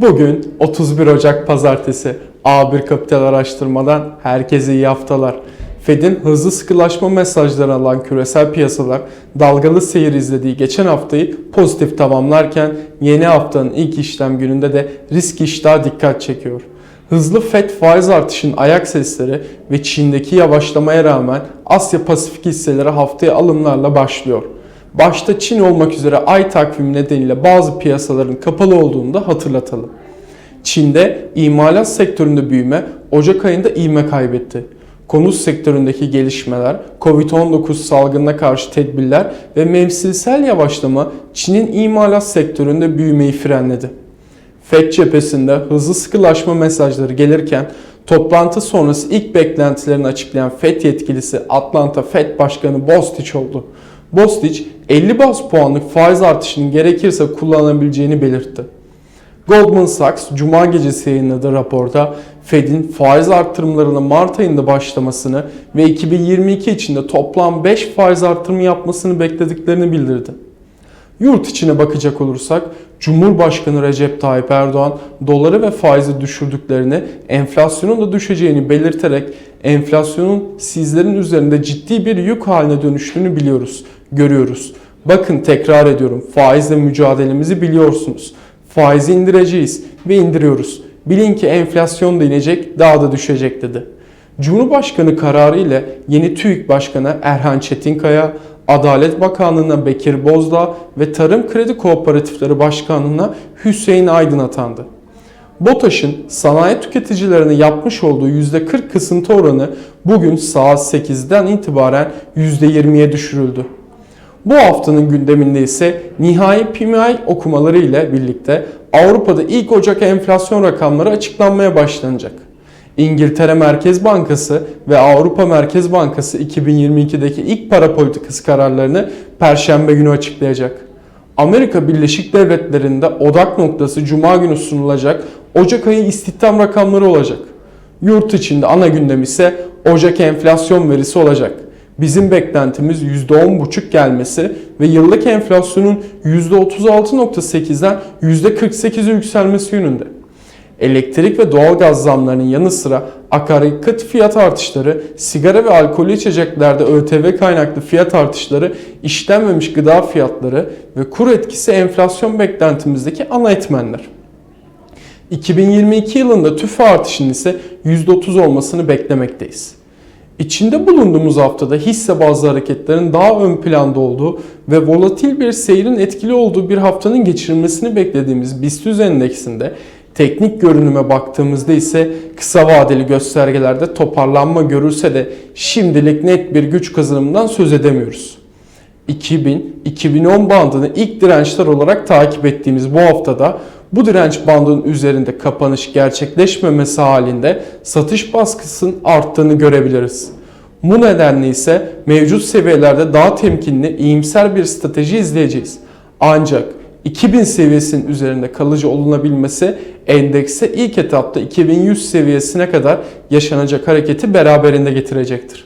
Bugün 31 Ocak Pazartesi. A1 Kapital Araştırma'dan herkese iyi haftalar. Fed'in hızlı sıkılaşma mesajları alan küresel piyasalar dalgalı seyir izlediği geçen haftayı pozitif tamamlarken yeni haftanın ilk işlem gününde de risk iştahı dikkat çekiyor. Hızlı FED faiz artışının ayak sesleri ve Çin'deki yavaşlamaya rağmen Asya Pasifik hisseleri haftaya alımlarla başlıyor. Başta Çin olmak üzere ay takvimi nedeniyle bazı piyasaların kapalı olduğunu da hatırlatalım. Çin'de imalat sektöründe büyüme Ocak ayında ivme kaybetti. Konut sektöründeki gelişmeler, Covid-19 salgınına karşı tedbirler ve mevsimsel yavaşlama Çin'in imalat sektöründe büyümeyi frenledi. FED cephesinde hızlı sıkılaşma mesajları gelirken toplantı sonrası ilk beklentilerini açıklayan FED yetkilisi Atlanta FED Başkanı Bostich oldu. Bostich 50 bas puanlık faiz artışının gerekirse kullanabileceğini belirtti. Goldman Sachs Cuma gecesi yayınladığı raporda Fed'in faiz artırımlarına Mart ayında başlamasını ve 2022 içinde toplam 5 faiz artırımı yapmasını beklediklerini bildirdi. Yurt içine bakacak olursak Cumhurbaşkanı Recep Tayyip Erdoğan doları ve faizi düşürdüklerini, enflasyonun da düşeceğini belirterek enflasyonun sizlerin üzerinde ciddi bir yük haline dönüştüğünü biliyoruz, görüyoruz. Bakın tekrar ediyorum faizle mücadelemizi biliyorsunuz. Faizi indireceğiz ve indiriyoruz. Bilin ki enflasyon da inecek, daha da düşecek dedi. Cumhurbaşkanı kararı ile yeni TÜİK Başkanı Erhan Çetinkaya, Adalet Bakanlığı'na Bekir Bozdağ ve Tarım Kredi Kooperatifleri Başkanlığı'na Hüseyin Aydın atandı. BOTAŞ'ın sanayi tüketicilerine yapmış olduğu %40 kısıntı oranı bugün saat 8'den itibaren %20'ye düşürüldü. Bu haftanın gündeminde ise nihai PMI okumaları ile birlikte Avrupa'da ilk Ocak enflasyon rakamları açıklanmaya başlanacak. İngiltere Merkez Bankası ve Avrupa Merkez Bankası 2022'deki ilk para politikası kararlarını Perşembe günü açıklayacak. Amerika Birleşik Devletleri'nde odak noktası Cuma günü sunulacak Ocak ayı istihdam rakamları olacak. Yurt içinde ana gündem ise Ocak enflasyon verisi olacak. Bizim beklentimiz %10,5 gelmesi ve yıllık enflasyonun %36.8'den %48'e yükselmesi yönünde. Elektrik ve doğalgaz zamlarının yanı sıra akaryakıt fiyat artışları, sigara ve alkollü içeceklerde ÖTV kaynaklı fiyat artışları, işlenmemiş gıda fiyatları ve kur etkisi enflasyon beklentimizdeki ana etmenler. 2022 yılında tüfe artışının ise %30 olmasını beklemekteyiz. İçinde bulunduğumuz haftada hisse bazlı hareketlerin daha ön planda olduğu ve volatil bir seyrin etkili olduğu bir haftanın geçirilmesini beklediğimiz BIST endeksinde teknik görünüme baktığımızda ise kısa vadeli göstergelerde toparlanma görülse de şimdilik net bir güç kazanımından söz edemiyoruz. 2000-2010 bandını ilk dirençler olarak takip ettiğimiz bu haftada bu direnç bandının üzerinde kapanış gerçekleşmemesi halinde satış baskısının arttığını görebiliriz. Bu nedenle ise mevcut seviyelerde daha temkinli, iyimser bir strateji izleyeceğiz. Ancak 2000 seviyesinin üzerinde kalıcı olunabilmesi endekse ilk etapta 2100 seviyesine kadar yaşanacak hareketi beraberinde getirecektir.